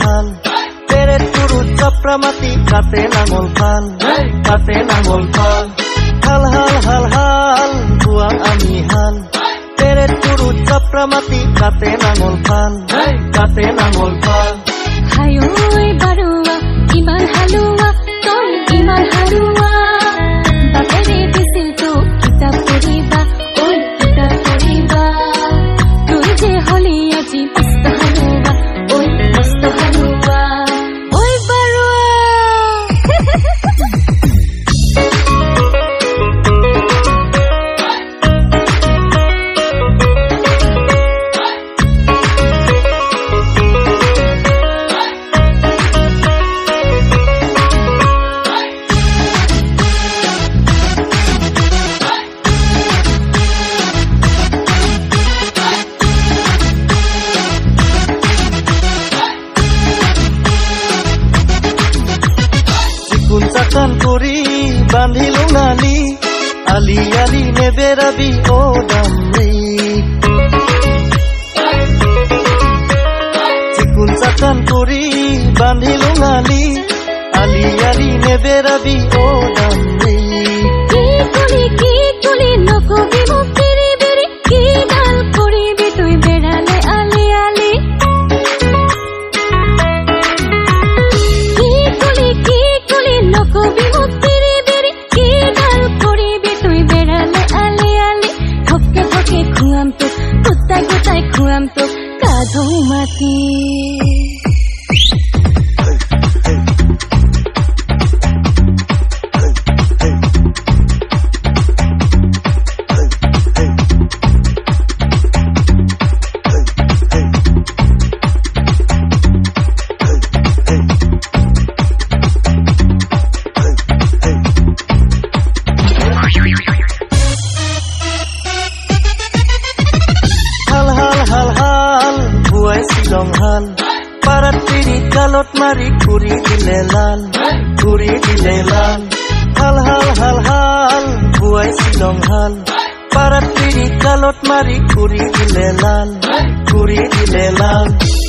হাল তেরে পুরু চপ্রামাতি কাতে নাঙল পাল কাতে নাঙল পাল হাল হাল হাল হাল, দুয়া আমি হাল। তেরে পুরু চপ্রামাতি কাতে নাঙল পাল কাতে নাঙল পাল হায় চিকুন করি, বান্ধিলো নালি আলি আলি নেবেৰাবি ও দামি চিকুন চাকান করি, বান্ধিলো নালি আলি আলি নে বেড়াবি ও কি मती। শ্বিলং পাড়ার পাৰাত পিৰি মারি ঘূৰি দিলে লাল। ঘুরি দিলে লাল। হাল হাল হাল হাল, বুয়াই শিলং হাল। পাড়ার গালত মাৰি ঘুরি দিলে লাল। ঘুরি দিলে লাল।